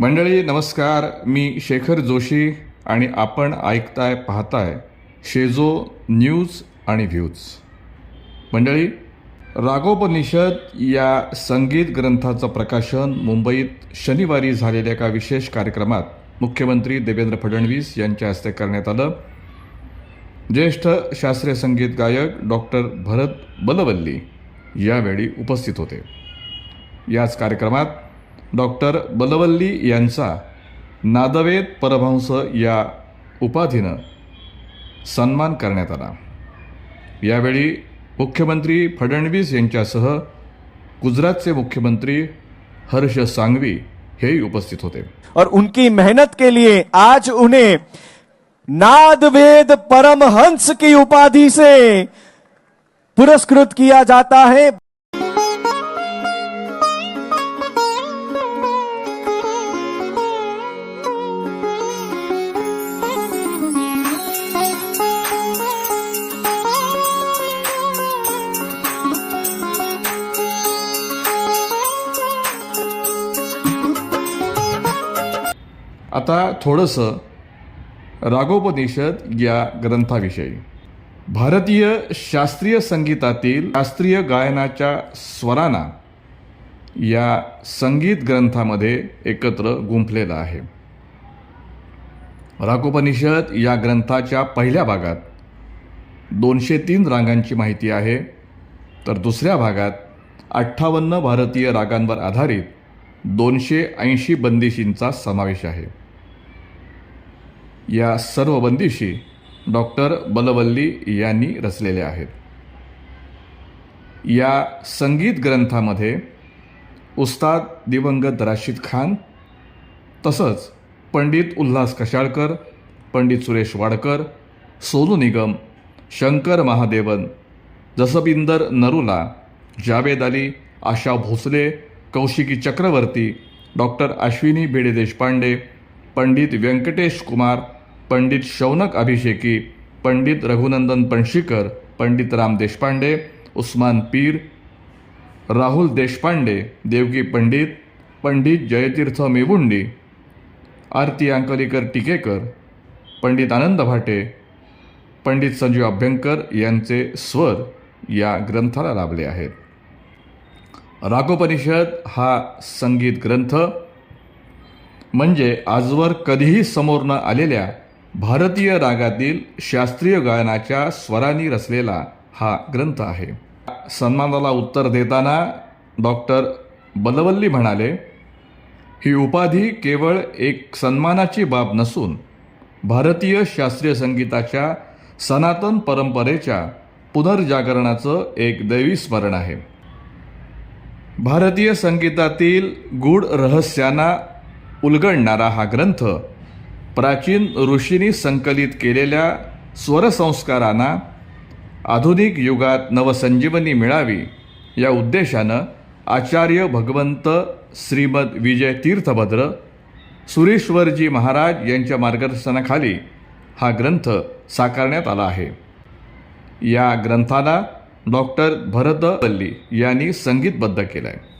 मंडळी नमस्कार. मी शेखर जोशी आणि आपण ऐकताय पाहताय शेजो न्यूज आणि व्ह्यूज. मंडळी रागोपनिषद या संगीत ग्रंथाचं प्रकाशन मुंबईत शनिवारी झालेल्या एका विशेष कार्यक्रमात मुख्यमंत्री देवेंद्र फडणवीस यांच्या हस्ते करण्यात आलं. ज्येष्ठ शास्त्रीय संगीत गायक डॉक्टर भरत बलवल्ली यावेळी उपस्थित होते. याच कार्यक्रमात डॉक्टर बलवल्ली यांचा नादवेद परभंस या उपाधीनं सन्मान करण्यात आला. यावेळी मुख्यमंत्री फडणवीस यांच्यासह गुजरातचे मुख्यमंत्री हर्ष सांगवी हेही उपस्थित होते. और उनकी मेहनत के लिए आज उन्हें नादवेद परमहंस की उपाधि से पुरस्कृत किया जाता है। आता थोडंसं रागोपनिषद या ग्रंथाविषयी. भारतीय शास्त्रीय संगीतातील शास्त्रीय गायनाच्या स्वरांना या संगीत ग्रंथामध्ये एकत्र गुंफलेलं आहे. रागोपनिषद या ग्रंथाच्या पहिल्या भागात दोनशे तीन रागांची माहिती आहे तर दुसऱ्या भागात अठ्ठावन्न भारतीय रागांवर आधारित दोनशे ऐंशी बंदिशींचा समावेश आहे. या सर्व बंदिशी डॉक्टर बलवल्ली यांनी रचलेले आहेत. या संगीत ग्रंथामध्ये उस्ताद दिवंगत राशीद खान तसंच पंडित उल्हास कशाळकर पंडित सुरेश वाडकर सोनू निगम शंकर महादेवन जसबिंदर नरुला जावेद अली आशा भोसले कौशिकी चक्रवर्ती डॉक्टर अश्विनी भिडे देशपांडे पंडित व्यंकटेश कुमार पंडित शौनक अभिषेकी पंडित रघुनंदन पणशीकर पंडित राम देशपांडे उस्मान पीर राहुल देशपांडे देवकी पंडित पंडित जयतीर्थ मेवुंडी आरती अंकलीकर टिकेकर पंडित आनंद भाटे पंडित संजीव अभ्यंकर यांचे स्वर या ग्रंथाला लाभले आहेत. रागोपनिषद हा संगीत ग्रंथ म्हणजे आजवर कधीही समोर न आलेल्या भारतीय रागातील शास्त्रीय गायनाच्या स्वरांनी रचलेला हा ग्रंथ आहे. सन्मानाला उत्तर देताना डॉक्टर बलवल्ली म्हणाले ही उपाधी केवळ एक सन्मानाची बाब नसून भारतीय शास्त्रीय संगीताच्या सनातन परंपरेच्या पुनर्जागरणाचं एक दैवी स्मरण आहे. भारतीय संगीतातील गूढ रहस्यांना उलगडणारा हा ग्रंथ प्राचीन ऋषींनी संकलित केलेल्या स्वरसंस्कारांना आधुनिक युगात नवसंजीवनी मिळावी या उद्देशानं आचार्य भगवंत श्रीमद विजय तीर्थभद्र सुरेश्वरजी महाराज यांच्या मार्गदर्शनाखाली हा ग्रंथ साकारण्यात आला आहे. या ग्रंथाला डॉक्टर भरत पल्ली यांनी संगीतबद्ध केलं आहे